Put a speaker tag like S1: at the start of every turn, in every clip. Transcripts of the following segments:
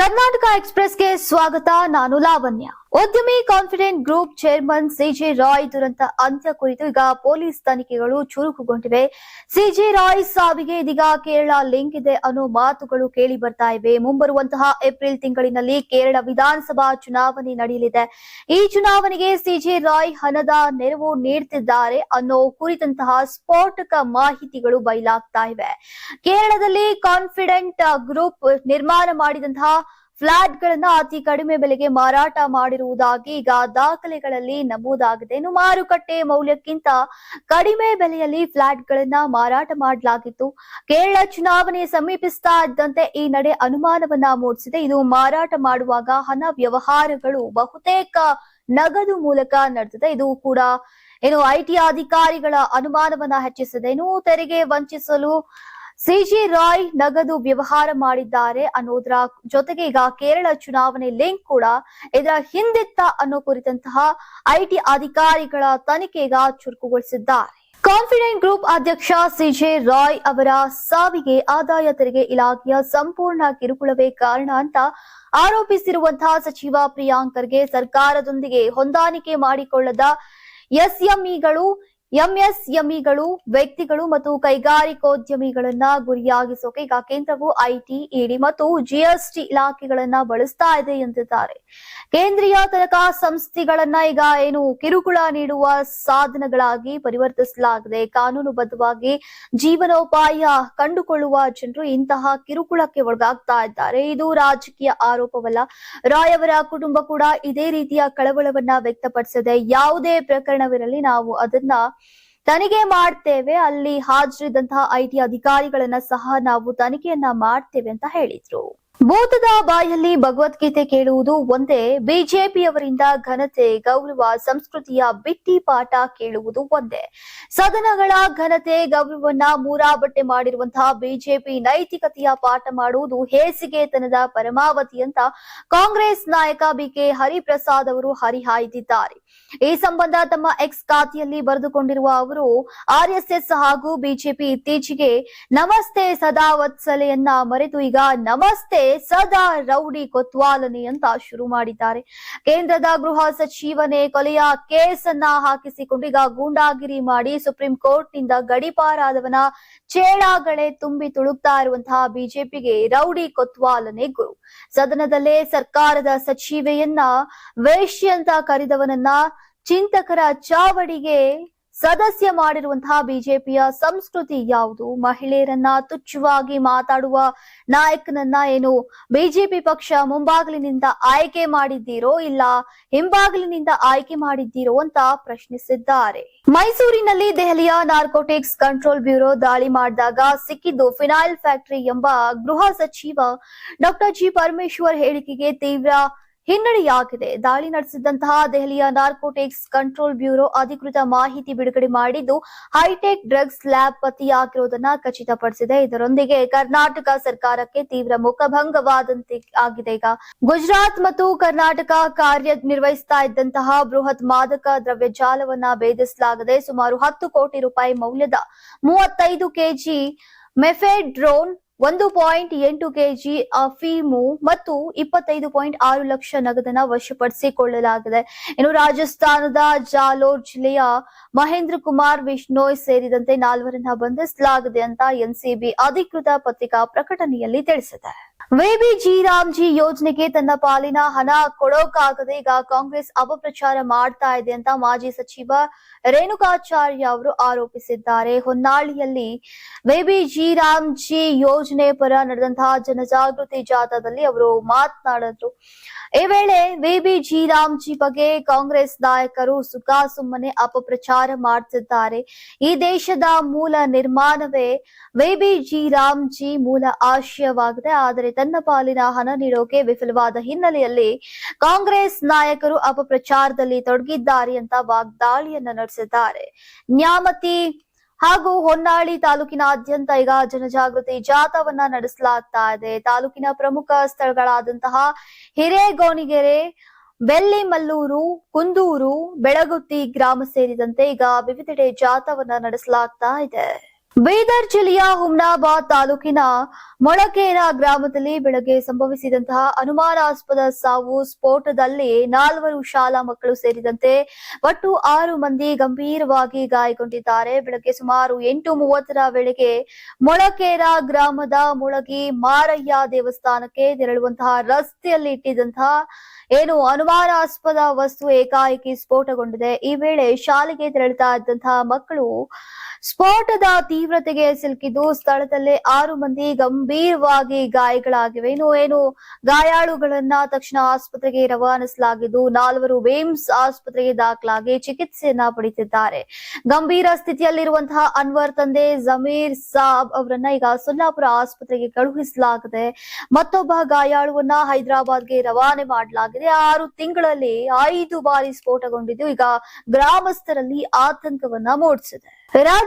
S1: ಕರ್ನಾಟಕ ಎಕ್ಸ್ಪ್ರೆಸ್ಗೆ ಸ್ವಾಗತ ನಾನು ಲಾವಣ್ಯ. ಉದ್ಯಮಿ Confident Group chairman CJ Roy ದುರಂತ ಅಂತ್ಯ ಕುರಿತು ಈಗ ಪೊಲೀಸ್ ತನಿಖೆಗಳು ಚುರುಕುಗೊಂಡಿವೆ. ಸಿಜೆ ರಾಯ್ ಸಾವಿಗೆ ಇದೀಗ ಕೇರಳ ಲಿಂಕ್ ಇದೆ ಅನ್ನೋ ಮಾತುಗಳು ಕೇಳಿ ಬರ್ತಾ ಇವೆ. ಮುಂಬರುವಂತಹ ಏಪ್ರಿಲ್ ತಿಂಗಳಿನಲ್ಲಿ ಕೇರಳ ವಿಧಾನಸಭಾ ಚುನಾವಣೆ ನಡೆಯಲಿದೆ. ಈ ಚುನಾವಣೆಗೆ ಸಿಜೆ ರಾಯ್ ಹಣದ ನೆರವು ನೀಡುತ್ತಿದ್ದಾರೆ ಅನ್ನೋ ಕುರಿತಂತಹ ಸ್ಫೋಟಕ ಮಾಹಿತಿಗಳು ಬಯಲಾಗ್ತಾ ಇವೆ. ಕೇರಳದಲ್ಲಿ ಕಾನ್ಫಿಡೆಂಟ್ ಗ್ರೂಪ್ ನಿರ್ಮಾಣ ಮಾಡಿದಂತಹ ಫ್ಲಾಟ್ ಗಳನ್ನ ಅತಿ ಕಡಿಮೆ ಬೆಲೆಗೆ ಮಾರಾಟ ಮಾಡಿರುವುದಾಗಿ ಈಗ ದಾಖಲೆಗಳಲ್ಲಿ ನಮೂದಾಗಿದೆ. ಇನ್ನು ಮಾರುಕಟ್ಟೆ ಮೌಲ್ಯಕ್ಕಿಂತ ಕಡಿಮೆ ಬೆಲೆಯಲ್ಲಿ ಫ್ಲಾಟ್ಗಳನ್ನ ಮಾರಾಟ ಮಾಡಲಾಗಿತ್ತು. ಕೇರಳ ಚುನಾವಣೆ ಸಮೀಪಿಸ್ತಾ ಇದ್ದಂತೆ ಈ ನಡೆ ಅನುಮಾನವನ್ನ ಮೂಡಿಸಿದೆ. ಇದು ಮಾರಾಟ ಮಾಡುವಾಗ ಹಣ ವ್ಯವಹಾರಗಳು ಬಹುತೇಕ ನಗದು ಮೂಲಕ ನಡೆದಿದೆ. ಇದು ಕೂಡ ಏನು ಐಟಿ ಅಧಿಕಾರಿಗಳ ಅನುಮಾನವನ್ನ ಹೆಚ್ಚಿಸಿದೆ. ಇನ್ನು ತೆರಿಗೆ ವಂಚಿಸಲು ಸಿಜಿ ರಾಯ್ ನಗದು ವ್ಯವಹಾರ ಮಾಡಿದ್ದಾರೆ ಅನ್ನೋದರ ಜೊತೆಗೆ ಈಗ ಕೇರಳ ಚುನಾವಣೆ ಲಿಂಕ್ ಕೂಡ ಇದರ ಹಿಂದಿತ್ತ ಅನ್ನೋ ಕುರಿತಂತಹ ಐಟಿ ಅಧಿಕಾರಿಗಳ ತನಿಖೆ ಈಗ ಚುರುಕುಗೊಳಿಸಿದ್ದಾರೆ. ಕಾನ್ಫಿಡೆಂಟ್ ಗ್ರೂಪ್ ಅಧ್ಯಕ್ಷ ಸಿಜೆ ರಾಯ್ ಅವರ ಸಾವಿಗೆ ಆದಾಯ ತೆರಿಗೆ ಇಲಾಖೆಯ ಸಂಪೂರ್ಣ ಕಿರುಕುಳವೇ ಕಾರಣ ಅಂತ ಆರೋಪಿಸಿರುವಂತಹ ಸಚಿವ ಪ್ರಿಯಾಂಕರ್ಗೆ ಸರ್ಕಾರದೊಂದಿಗೆ ಹೊಂದಾಣಿಕೆ ಮಾಡಿಕೊಳ್ಳದ ಎಸ್ಎಂಇಗಳು ಎಂಎಸ್ಎಂಇಗಳು ವ್ಯಕ್ತಿಗಳು ಮತ್ತು ಕೈಗಾರಿಕೋದ್ಯಮಿಗಳನ್ನ ಗುರಿಯಾಗಿಸೋಕೆ ಈಗ ಕೇಂದ್ರವು ಐಟಿ, ಇಡಿ ಮತ್ತು ಜಿಎಸ್ಟಿ ಇಲಾಖೆಗಳನ್ನ ಬಳಸ್ತಾ ಇದೆ ಎಂದಿದ್ದಾರೆ. ಕೇಂದ್ರೀಯ ತನಿಖಾ ಸಂಸ್ಥೆಗಳನ್ನ ಈಗ ಏನು ಕಿರುಕುಳ ನೀಡುವ ಸಾಧನಗಳಾಗಿ ಪರಿವರ್ತಿಸಲಾಗಿದೆ ಕಾನೂನುಬದ್ಧವಾಗಿ ಜೀವನೋಪಾಯ ಕಂಡುಕೊಳ್ಳುವ ಜನರು ಇಂತಹ ಕಿರುಕುಳಕ್ಕೆ ಒಳಗಾಗ್ತಾ ಇದ್ದಾರೆ. ಇದು ರಾಜಕೀಯ ಆರೋಪವಲ್ಲ. ರಾಯ್ ಅವರ ಕುಟುಂಬ ಕೂಡ ಇದೇ ರೀತಿಯ ಕಳವಳವನ್ನ ವ್ಯಕ್ತಪಡಿಸಿದೆ ಯಾವುದೇ ಪ್ರಕರಣವಿರಲಿ ನಾವು ಅದನ್ನ ತನಿಖೆ ಮಾಡ್ತೇವೆ ಅಲ್ಲಿ ಹಾಜರಿದ್ದಂತಹ ಐಟಿ ಅಧಿಕಾರಿಗಳನ್ನ ಸಹ ನಾವು ತನಿಖೆಯನ್ನ ಮಾಡ್ತೇವೆ ಅಂತ ಹೇಳಿದ್ರು. ಭೂತದ ಬಾಯಲ್ಲಿ ಭಗವದ್ಗೀತೆ ಕೇಳುವುದು ಒಂದೇ. ಬಿಜೆಪಿಯವರಿಂದ ಘನತೆ ಗೌರವ ಸಂಸ್ಕೃತಿಯ ಬಿಟ್ಟಿ ಪಾಠ ಕೇಳುವುದು ಒಂದೇ. ಸದನಗಳ ಘನತೆ ಗೌರವವನ್ನ ಮೂರಾಬಟ್ಟೆ ಮಾಡಿರುವಂತಹ ಬಿಜೆಪಿ ನೈತಿಕತೆಯ ಪಾಠ ಮಾಡುವುದು ಹೇಸಿಗೆತನದ ಪರಮಾವಧಿ ಅಂತ ಕಾಂಗ್ರೆಸ್ ನಾಯಕ ಬಿಕೆ ಹರಿಪ್ರಸಾದ್ ಅವರು ಹರಿಹಾಯ್ದಿದ್ದಾರೆ. ಈ ಸಂಬಂಧ ತಮ್ಮ ಎಕ್ಸ್ ಖಾತೆಯಲ್ಲಿ ಬರೆದುಕೊಂಡಿರುವ ಅವರು ಆರ್ಎಸ್ಎಸ್ ಹಾಗೂ ಬಿಜೆಪಿ ಇತ್ತೀಚೆಗೆ ನಮಸ್ತೆ ಸದಾ ವತ್ಸಲೆಯನ್ನ ಮರೆತು ಈಗ ನಮಸ್ತೆ ಸದಾ ರೌಡಿ ಕೊತ್ವಾಲನೆ ಅಂತ ಶುರು ಮಾಡಿದ್ದಾರೆ. ಕೇಂದ್ರದ ಗೃಹ ಸಚಿವನೇ ಕೊಲೆಯ ಕೇಸನ್ನ ಹಾಕಿಸಿಕೊಂಡು ಈಗ ಗೂಂಡಾಗಿರಿ ಮಾಡಿ ಸುಪ್ರೀಂ ಕೋರ್ಟ್ನಿಂದ ಗಡಿಪಾರಾದವನ ಚೇಳಾಗಳೆ ತುಂಬಿ ತುಳುಕ್ತಾ ಇರುವಂತಹ ಬಿಜೆಪಿಗೆ ರೌಡಿ ಕೊತ್ವಾಲನೆ ಗುರು. ಸದನದಲ್ಲೇ ಸರ್ಕಾರದ ಸಚಿವೆಯನ್ನ ವೇಶ್ಯ ಅಂತ ಕರೆದವನನ್ನ ಚಿಂತಕರ ಚಾವಡಿಗೆ ಸದಸ್ಯ ಮಾಡಿರುವಂತಹ ಬಿಜೆಪಿಯ ಸಂಸ್ಕೃತಿ ಯಾವುದು? ಮಹಿಳೆಯರನ್ನ ತುಚ್ಛವಾಗಿ ಮಾತಾಡುವ ನಾಯಕನನ್ನ ಏನು ಬಿಜೆಪಿ ಪಕ್ಷ ಮುಂಬಾಗಿಲಿನಿಂದ ಆಯ್ಕೆ ಮಾಡಿದ್ದೀರೋ ಇಲ್ಲ ಹಿಂಬಾಗಿಲಿನಿಂದ ಆಯ್ಕೆ ಮಾಡಿದ್ದೀರೋ ಅಂತ ಪ್ರಶ್ನಿಸಿದ್ದಾರೆ. ಮೈಸೂರಿನಲ್ಲಿ ದೆಹಲಿಯ ನಾರ್ಕೋಟಿಕ್ಸ್ ಕಂಟ್ರೋಲ್ ಬ್ಯೂರೋ ದಾಳಿ ಮಾಡಿದಾಗ ಸಿಕ್ಕಿದ್ದು ಫಿನೈಲ್ ಫ್ಯಾಕ್ಟರಿ ಎಂಬ ಗೃಹ ಸಚಿವ ಡಾಕ್ಟರ್ ಜಿ ಪರಮೇಶ್ವರ್ ಹೇಳಿಕೆಗೆ ತೀವ್ರ ಹಿನ್ನಡೆಯಾಗಿದೆ. ದಾಳಿ ನಡೆಸಿದಂತಹ ದೆಹಲಿಯ ನಾರ್ಕೋಟಿಕ್ಸ್ ಕಂಟ್ರೋಲ್ ಬ್ಯೂರೋ ಅಧಿಕೃತ ಮಾಹಿತಿ ಬಿಡುಗಡೆ ಮಾಡಿದ್ದು, ಹೈಟೆಕ್ ಡ್ರಗ್ಸ್ ಲ್ಯಾಬ್ ಪತಿಯಾಗಿರುವುದನ್ನ ಖಚಿತಪಡಿಸಿದೆ. ಇದರೊಂದಿಗೆ ಕರ್ನಾಟಕ ಸರ್ಕಾರಕ್ಕೆ ತೀವ್ರ ಮುಖಭಂಗವಾದಂತೆ ಆಗಿದೆ. ಈಗ ಗುಜರಾತ್ ಮತ್ತು ಕರ್ನಾಟಕ ಕಾರ್ಯ ನಿರ್ವಹಿಸ್ತಾ ಇದ್ದಂತಹ ಬೃಹತ್ ಮಾದಕ ದ್ರವ್ಯ ಜಾಲವನ್ನ ಭೇದಿಸಲಾಗಿದೆ ಸುಮಾರು ಹತ್ತು ಕೋಟಿ ರೂಪಾಯಿ ಮೌಲ್ಯದ ಮೂವತ್ತೈದು ಕೆಜಿ ಮೆಫೆಡ್ರೋನ್ ಒಂದು ಪಾಯಿಂಟ್ ಎಂಟು ಕೆಜಿ ಅಫೀಮು ಮತ್ತು ಇಪ್ಪತ್ತೈದು ಪಾಯಿಂಟ್ ಆರು ಲಕ್ಷ ನಗದನ್ನ ವಶಪಡಿಸಿಕೊಳ್ಳಲಾಗಿದೆ. ಇನ್ನು ರಾಜಸ್ಥಾನದ ಜಾಲೋರ್ ಜಿಲ್ಲೆಯ ಮಹೇಂದ್ರ ಕುಮಾರ್ ವಿಷ್ಣೋಯ್ ಸೇರಿದಂತೆ ನಾಲ್ವರನ್ನ ಬಂಧಿಸಲಾಗಿದೆ ಅಂತ ಎನ್ಸಿಬಿ ಅಧಿಕೃತ ಪತ್ರಿಕಾ ಪ್ರಕಟಣೆಯಲ್ಲಿ ತಿಳಿಸಿದೆ. ವೇಬಿ ರಾಮ್ಜಿ ಯೋಜನೆಗೆ ತನ್ನ ಪಾಲಿನ ಹಣ ಕೊಡೋಕಾಗದೆ ಈಗ ಕಾಂಗ್ರೆಸ್ ಅಪಪ್ರಚಾರ ಮಾಡ್ತಾ ಇದೆ ಅಂತ ಮಾಜಿ ಸಚಿವ ರೇಣುಕಾಚಾರ್ಯ ಅವರು ಆರೋಪಿಸಿದ್ದಾರೆ. ಹೊನ್ನಾಳಿಯಲ್ಲಿ ವೇಬಿ ರಾಮ್ಜಿ ಯೋಜನೆ ಪರ ನಡೆದಂತಹ ಜನಜಾಗೃತಿ ಜಾಥಾದಲ್ಲಿ ಅವರು ಮಾತನಾಡಿದ್ರು. ಈ ವೇಳೆ ವೇಬಿ ರಾಮ್ಜಿ ಬಗ್ಗೆ ಕಾಂಗ್ರೆಸ್ ನಾಯಕರು ಸುಖ ಸುಮ್ಮನೆ ಅಪಪ್ರಚಾರ ಮಾಡ್ತಿದ್ದಾರೆ. ಈ ದೇಶದ ಮೂಲ ನಿರ್ಮಾಣವೇ ವೇಬಿ ರಾಮ್ಜಿ ಮೂಲ ಆಶಯವಾಗಿದೆ. ಆದರೆ ತನ್ನ ಪಾಲಿನ ಹಣ ನೀಡೋಕೆ ವಿಫಲವಾದ ಹಿನ್ನೆಲೆಯಲ್ಲಿ ಕಾಂಗ್ರೆಸ್ ನಾಯಕರು ಅಪಪ್ರಚಾರದಲ್ಲಿ ತೊಡಗಿದ್ದಾರೆ ಅಂತ ವಾಗ್ದಾಳಿಯನ್ನ ನಡೆಸಿದ್ದಾರೆ. ನ್ಯಾಮತಿ ಹಾಗೂ ಹೊನ್ನಾಳಿ ತಾಲೂಕಿನಾದ್ಯಂತ ಈಗ ಜನಜಾಗೃತಿ ಜಾಥಾವನ್ನ ನಡೆಸಲಾಗ್ತಾ ಇದೆ. ತಾಲೂಕಿನ ಪ್ರಮುಖ ಸ್ಥಳಗಳಾದಂತಹ ಹಿರೇಗೋಣಿಗೆರೆ, ಬೆಳ್ಳಿಮಲ್ಲೂರು, ಕುಂದೂರು, ಬೆಳಗುತ್ತಿ ಗ್ರಾಮ ಸೇರಿದಂತೆ ಈಗ ವಿವಿಧೆಡೆ ಜಾಥಾವನ್ನ ನಡೆಸಲಾಗ್ತಾ ಇದೆ. ಬೀದರ್ ಜಿಲ್ಲೆಯ ಹುಮ್ನಾಬಾದ್ ತಾಲೂಕಿನ ಮೊಳಕೇರ ಗ್ರಾಮದಲ್ಲಿ ಬೆಳಗ್ಗೆ ಸಂಭವಿಸಿದಂತಹ ಅನುಮಾನಾಸ್ಪದ ಸಾವು ಸ್ಫೋಟದಲ್ಲಿ ನಾಲ್ವರು ಶಾಲಾ ಮಕ್ಕಳು ಸೇರಿದಂತೆ ಒಟ್ಟು ಆರು ಮಂದಿ ಗಂಭೀರವಾಗಿ ಗಾಯಗೊಂಡಿದ್ದಾರೆ. ಬೆಳಗ್ಗೆ ಸುಮಾರು ಎಂಟು ಮೂವತ್ತರ ವೇಳೆಗೆ ಮೊಳಕೇರ ಗ್ರಾಮದ ಮುಳಗಿ ಮಾರಯ್ಯ ದೇವಸ್ಥಾನಕ್ಕೆ ತೆರಳುವಂತಹ ರಸ್ತೆಯಲ್ಲಿ ಇಟ್ಟಿದ್ದಂತಹ ಏನು ಅನುಮಾನಾಸ್ಪದ ವಸ್ತು ಏಕಾಏಕಿ ಸ್ಫೋಟಗೊಂಡಿದೆ. ಈ ವೇಳೆ ಶಾಲೆಗೆ ತೆರಳುತ್ತಾ ಇದ್ದಂತಹ ಮಕ್ಕಳು ಸ್ಫೋಟದ ತೀವ್ರತೆಗೆ ಸಿಲುಕಿದ್ದು ಸ್ಥಳದಲ್ಲೇ ಆರು ಮಂದಿ ಗಂಭೀರವಾಗಿ ಗಾಯಗಳಾಗಿವೆ. ಇನ್ನು ಏನು ಗಾಯಾಳುಗಳನ್ನ ತಕ್ಷಣ ಆಸ್ಪತ್ರೆಗೆ ರವಾನಿಸಲಾಗಿದ್ದು ನಾಲ್ವರು ವೇಮ್ಸ್ ಆಸ್ಪತ್ರೆಗೆ ದಾಖಲಾಗಿ ಚಿಕಿತ್ಸೆಯನ್ನ ಪಡೆಯುತ್ತಿದ್ದಾರೆ. ಗಂಭೀರ ಸ್ಥಿತಿಯಲ್ಲಿರುವಂತಹ ಅನ್ವರ್ ತಂದೆ ಜಮೀರ್ ಸಾಬ್ ಅವರನ್ನ ಈಗ ಸೊಲ್ಲಾಪುರ ಆಸ್ಪತ್ರೆಗೆ ಕಳುಹಿಸಲಾಗಿದೆ. ಮತ್ತೊಬ್ಬ ಗಾಯಾಳುವನ್ನ ಹೈದರಾಬಾದ್ಗೆ ರವಾನೆ ಮಾಡಲಾಗಿದೆ. ಆರು ತಿಂಗಳಲ್ಲಿ ಐದು ಬಾರಿ ಸ್ಫೋಟಗೊಂಡಿದ್ದು ಈಗ ಗ್ರಾಮಸ್ಥರಲ್ಲಿ ಆತಂಕವನ್ನ ಮೂಡಿಸಿದೆ.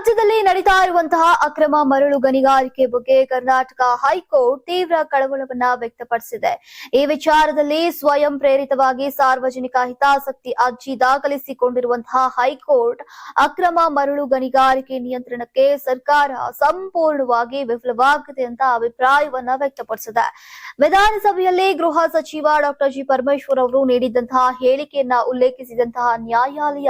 S1: ರಾಜ್ಯದಲ್ಲಿ ನಡೀತಾ ಇರುವಂತಹ ಅಕ್ರಮ ಮರಳು ಗಣಿಗಾರಿಕೆ ಬಗ್ಗೆ ಕರ್ನಾಟಕ ಹೈಕೋರ್ಟ್ ತೀವ್ರ ಕಳವಳವನ್ನ ವ್ಯಕ್ತಪಡಿಸಿದೆ. ಈ ವಿಚಾರದಲ್ಲಿ ಸ್ವಯಂ ಪ್ರೇರಿತವಾಗಿ ಸಾರ್ವಜನಿಕ ಹಿತಾಸಕ್ತಿ ಅರ್ಜಿ ದಾಖಲಿಸಿಕೊಂಡಿರುವಂತಹ ಹೈಕೋರ್ಟ್ ಅಕ್ರಮ ಮರಳು ಗಣಿಗಾರಿಕೆ ನಿಯಂತ್ರಣಕ್ಕೆ ಸರ್ಕಾರ ಸಂಪೂರ್ಣವಾಗಿ ವಿಫಲವಾಗಿದೆ ಅಂತ ಅಭಿಪ್ರಾಯವನ್ನ ವ್ಯಕ್ತಪಡಿಸಿದೆ. ವಿಧಾನಸಭೆಯಲ್ಲಿ ಗೃಹ ಸಚಿವ ಡಾಕ್ಟರ್ ಜಿ ಪರಮೇಶ್ವರ್ ಅವರು ನೀಡಿದಂತಹ ಹೇಳಿಕೆಯನ್ನ ಉಲ್ಲೇಖಿಸಿದಂತಹ ನ್ಯಾಯಾಲಯ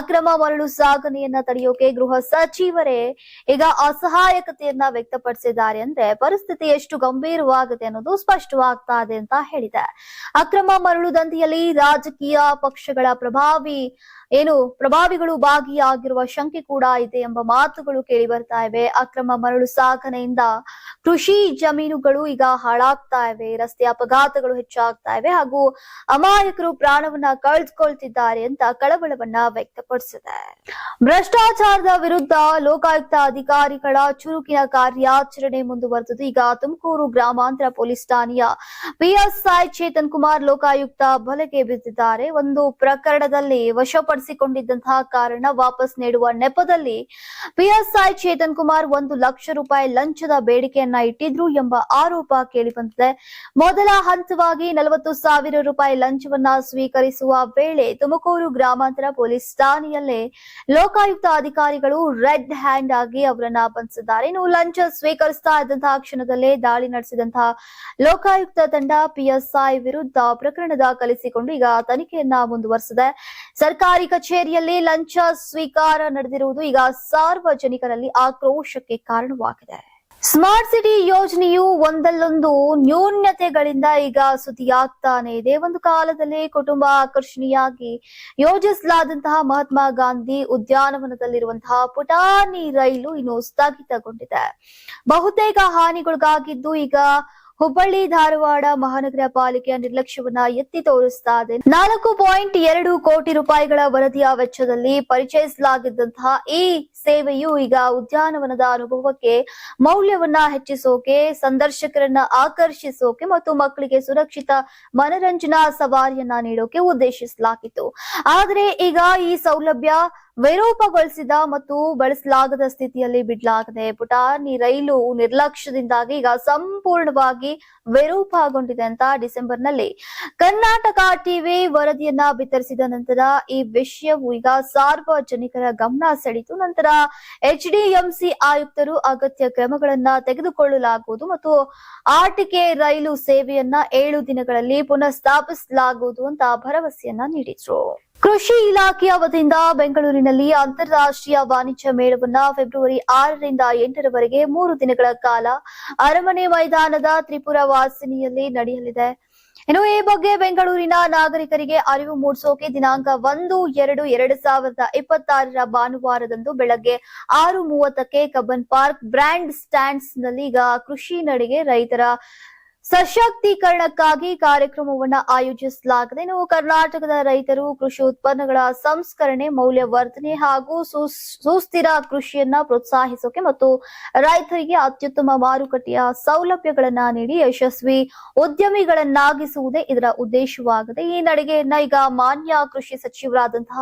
S1: ಅಕ್ರಮ ಮರಳು ಸಾಗಣೆಯನ್ನ ತಡೆಯೋಕೆ ಗೃಹ ಸಚಿವರೇ, ಈಗ ಅಸಹಾಯಕತೆಯನ್ನ ವ್ಯಕ್ತಪಡಿಸಿದ್ದಾರೆ ಅಂದ್ರೆ ಪರಿಸ್ಥಿತಿ ಎಷ್ಟು ಗಂಭೀರವಾಗಿದೆ ಅನ್ನೋದು ಸ್ಪಷ್ಟವಾಗ್ತಾ ಇದೆ ಅಂತ ಹೇಳಿದೆ. ಅಕ್ರಮ ಮರಳು ದಂಧೆಯಲ್ಲಿ ರಾಜಕೀಯ ಪಕ್ಷಗಳ ಪ್ರಭಾವಿ, ಏನು ಪ್ರಭಾವಿಗಳು ಭಾಗಿಯಾಗಿರುವ ಶಂಕೆ ಕೂಡ ಇದೆ ಎಂಬ ಮಾತುಗಳು ಕೇಳಿ ಬರ್ತಾ ಇವೆ. ಅಕ್ರಮ ಮರಳು ಸಾಗಣೆಯಿಂದ ಕೃಷಿ ಜಮೀನುಗಳು ಈಗ ಹಾಳಾಗ್ತಾ ಇವೆ, ರಸ್ತೆ ಅಪಘಾತಗಳು ಹೆಚ್ಚಾಗ್ತಾ ಇವೆ ಹಾಗೂ ಅಮಾಯಕರು ಪ್ರಾಣವನ್ನ ಕಳೆದುಕೊಳ್ತಿದ್ದಾರೆ ಅಂತ ಕಳವಳವನ್ನ ವ್ಯಕ್ತಪಡಿಸಿದೆ. ಭ್ರಷ್ಟಾಚಾರದ ವಿರುದ್ಧ ಲೋಕಾಯುಕ್ತ ಅಧಿಕಾರಿಗಳ ಚುರುಕಿನ ಕಾರ್ಯಾಚರಣೆ ಮುಂದುವರೆದಿದ್ದು, ಈಗ ತುಮಕೂರು ಗ್ರಾಮಾಂತರ ಪೊಲೀಸ್ ಠಾಣೆಯ ಪಿಎಸ್ಐ ಚೇತನ್ ಕುಮಾರ್ ಲೋಕಾಯುಕ್ತ ಬಲೆಗೆ ಬಿದ್ದಿದ್ದಾರೆ. ಒಂದು ಪ್ರಕರಣದಲ್ಲಿ ವಶಪಡಿಸಿಕೊಂಡಿದ್ದಂತಹ ಕಾರಣ ವಾಪಸ್ ನೀಡುವ ನೆಪದಲ್ಲಿ ಪಿಎಸ್ಐ ಚೇತನ್ ಕುಮಾರ್ ಒಂದು ಲಕ್ಷ ರೂಪಾಯಿ ಲಂಚದ ಬೇಡಿಕೆಯನ್ನ ಇಟ್ಟಿದ್ರು ಎಂಬ ಆರೋಪ ಕೇಳಿಬಂದಿದೆ. ಮೊದಲ ಹಂತವಾಗಿ ನಲವತ್ತು ಸಾವಿರ ರೂಪಾಯಿ ಲಂಚವನ್ನ ಸ್ವೀಕರಿಸುವ ವೇಳೆ ತುಮಕೂರು ಗ್ರಾಮಾಂತರ ಪೊಲೀಸ್ ಠಾಣೆಯಲ್ಲೇ ಲೋಕಾಯುಕ್ತ ಅಧಿಕಾರಿಗಳು ರೆಡ್ ಹ್ಯಾಂಡ್ ಆಗಿ ಅವರನ್ನ ಬಂಧಿಸಿದ್ದಾರೆ ಇನ್ನು ಲಂಚ ಸ್ವೀಕರಿಸ್ತಾ ಇದ್ದಂತಹ ಕ್ಷಣದಲ್ಲೇ ದಾಳಿ ನಡೆಸಿದಂತಹ ಲೋಕಾಯುಕ್ತ ತಂಡ ಪಿಎಸ್ಐ ವಿರುದ್ಧ ಪ್ರಕರಣ ದಾಖಲಿಸಿಕೊಂಡು ಈಗ ತನಿಖೆಯನ್ನ ಮುಂದುವರೆಸಿದೆ. ಸರ್ಕಾರಿ ಕಚೇರಿಯಲ್ಲಿ ಲಂಚ ಸ್ವೀಕಾರ ನಡೆದಿರುವುದು ಈಗ ಸಾರ್ವಜನಿಕರಲ್ಲಿ ಆಕ್ರೋಶಕ್ಕೆ ಕಾರಣವಾಗಿದೆ. ಸ್ಮಾರ್ಟ್ ಸಿಟಿ ಯೋಜನೆಯು ಒಂದಲ್ಲೊಂದು ನ್ಯೂನ್ಯತೆಗಳಿಂದ ಈಗ ಸುದ್ದಿಯಾಗ್ತಾನೆ ಇದೆ. ಒಂದು ಕಾಲದಲ್ಲಿ ಕುಟುಂಬ ಆಕರ್ಷಣೀಯಾಗಿ ಯೋಜಿಸಲಾದಂತಹ ಮಹಾತ್ಮ ಗಾಂಧಿ ಉದ್ಯಾನವನದಲ್ಲಿರುವಂತಹ ಪುಟಾಣಿ ರೈಲು ಇನ್ನು ಸ್ಥಗಿತಗೊಂಡಿದೆ. ಬಹುತೇಕ ಹಾನಿಗೊಳಗಾಗಿದ್ದು ಈಗ ಹುಬ್ಬಳ್ಳಿ, ಧಾರವಾಡ ಮಹಾನಗರ ಪಾಲಿಕೆಯ ನಿರ್ಲಕ್ಷ್ಯವನ್ನ ಎತ್ತಿ ತೋರಿಸ್ತಾ ಇದೆ. ನಾಲ್ಕು ಪಾಯಿಂಟ್ ಎರಡು ಕೋಟಿ ರೂಪಾಯಿಗಳ ವರದಿಯ ವೆಚ್ಚದಲ್ಲಿ ಪರಿಚಯಿಸಲಾಗಿದ್ದಂತಹ ಈ ಸೇವೆಯು ಈಗ ಉದ್ಯಾನವನದ ಅನುಭವಕ್ಕೆ, ಮೌಲ್ಯವನ್ನ ಹೆಚ್ಚಿಸೋಕೆ, ಸಂದರ್ಶಕರನ್ನ ಆಕರ್ಷಿಸೋಕೆ ಮತ್ತು ಮಕ್ಕಳಿಗೆ ಸುರಕ್ಷಿತ ಮನರಂಜನಾ ಸವಾರಿಯನ್ನ ನೀಡೋಕೆ ಉದ್ದೇಶಿಸಲಾಗಿತ್ತು. ಆದರೆ ಈಗ ಈ ಸೌಲಭ್ಯ ವಿರೂಪಗೊಳಿಸಿದ ಮತ್ತು ಬಳಸಲಾಗದ ಸ್ಥಿತಿಯಲ್ಲಿ ಬಿಡಲಾಗದೆ ಪುಟಾಣಿ ರೈಲು ನಿರ್ಲಕ್ಷ್ಯದಿಂದಾಗಿ ಈಗ ಸಂಪೂರ್ಣವಾಗಿ ವಿರೂಪಗೊಂಡಿದೆ ಅಂತ ಡಿಸೆಂಬರ್ನಲ್ಲಿ. ಕರ್ನಾಟಕ ಟಿವಿ ವರದಿಯನ್ನ ಬಿತ್ತರಿಸಿದ ನಂತರ ಈ ವಿಷಯವು ಈಗ ಸಾರ್ವಜನಿಕರ ಗಮನ ಸೆಳೆಯಿತು. ನಂತರ ಎಚ್ಡಿಎಂಸಿ ಆಯುಕ್ತರು ಅಗತ್ಯ ಕ್ರಮಗಳನ್ನ ತೆಗೆದುಕೊಳ್ಳಲಾಗುವುದು ಮತ್ತು ಆಟಿಕೆ ರೈಲು ಸೇವೆಯನ್ನ ಏಳು ದಿನಗಳಲ್ಲಿ ಪುನಃ ಸ್ಥಾಪಿಸಲಾಗುವುದು ಅಂತ ಭರವಸೆಯನ್ನ ನೀಡಿದ್ರು. ಕೃಷಿ ಇಲಾಖೆಯ ವತಿಯಿಂದ ಬೆಂಗಳೂರಿನಲ್ಲಿ ಅಂತಾರಾಷ್ಟ್ರೀಯ ವಾಣಿಜ್ಯ ಮೇಳವನ್ನ ಫೆಬ್ರವರಿ ಆರರಿಂದ ಎಂಟರವರೆಗೆ ಮೂರು ದಿನಗಳ ಕಾಲ ಅರಮನೆ ಮೈದಾನದ ತ್ರಿಪುರ ವಾಸಿನಿಯಲ್ಲಿ ನಡೆಯಲಿದೆ. ಇನ್ನು ಈ ಬಗ್ಗೆ ಬೆಂಗಳೂರಿನ ನಾಗರಿಕರಿಗೆ ಅರಿವು ಮೂಡಿಸೋಕೆ ದಿನಾಂಕ ಒಂದು, ಎರಡು ಎರಡು ಸಾವಿರದ ಇಪ್ಪತ್ತಾರರ ಭಾನುವಾರದಂದು ಬೆಳಗ್ಗೆ ಆರು ಮೂವತ್ತಕ್ಕೆ ಕಬ್ಬನ್ ಪಾರ್ಕ್ ಬ್ರ್ಯಾಂಡ್ ಸ್ಟ್ಯಾಂಡ್ಸ್ನಲ್ಲಿ ಈಗ ಕೃಷಿ ನಡೆಗೆ ರೈತರ ಸಶಕ್ತೀಕರಣಕ್ಕಾಗಿ ಕಾರ್ಯಕ್ರಮವನ್ನ ಆಯೋಜಿಸಲಾಗಿದೆ. ಇನ್ನು ಕರ್ನಾಟಕದ ರೈತರು ಕೃಷಿ ಉತ್ಪನ್ನಗಳ ಸಂಸ್ಕರಣೆ, ಮೌಲ್ಯವರ್ಧನೆ ಹಾಗೂ ಸುಸ್- ಸುಸ್ಥಿರ ಕೃಷಿಯನ್ನ ಪ್ರೋತ್ಸಾಹಿಸೋಕೆ ಮತ್ತು ರೈತರಿಗೆ ಅತ್ಯುತ್ತಮ ಮಾರುಕಟ್ಟೆಯ ಸೌಲಭ್ಯಗಳನ್ನ ನೀಡಿ ಯಶಸ್ವಿ ಉದ್ಯಮಿಗಳನ್ನಾಗಿಸುವುದೇ ಇದರ ಉದ್ದೇಶವಾಗಿದೆ. ಈ ನಡಿಗೆಯನ್ನ ಈಗ ಮಾನ್ಯ ಕೃಷಿ ಸಚಿವರಾದಂತಹ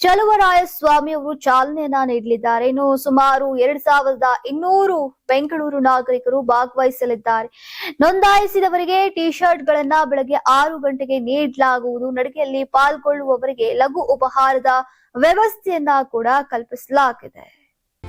S1: ಚಲುವರಾಯಸ್ವಾಮಿ ಅವರು ಚಾಲನೆಯನ್ನ ನೀಡಲಿದ್ದಾರೆ. ಇನ್ನು ಸುಮಾರು ಎರಡ್ ಸಾವಿರದ ಇನ್ನೂರು ಬೆಂಗಳೂರು ನಾಗರಿಕರು ಭಾಗವಹಿಸಲಿದ್ದಾರೆ. ನೋಂದಾಯಿಸಿದವರಿಗೆ ಟಿ ಶರ್ಟ್ ಗಳನ್ನ ಬೆಳಗ್ಗೆ ಆರು ಗಂಟೆಗೆ ನೀಡಲಾಗುವುದು. ನಡಿಗೆಯಲ್ಲಿ ಪಾಲ್ಗೊಳ್ಳುವವರಿಗೆ ಲಘು ಉಪಹಾರದ ವ್ಯವಸ್ಥೆಯನ್ನ ಕೂಡ ಕಲ್ಪಿಸಲಾಗಿದೆ.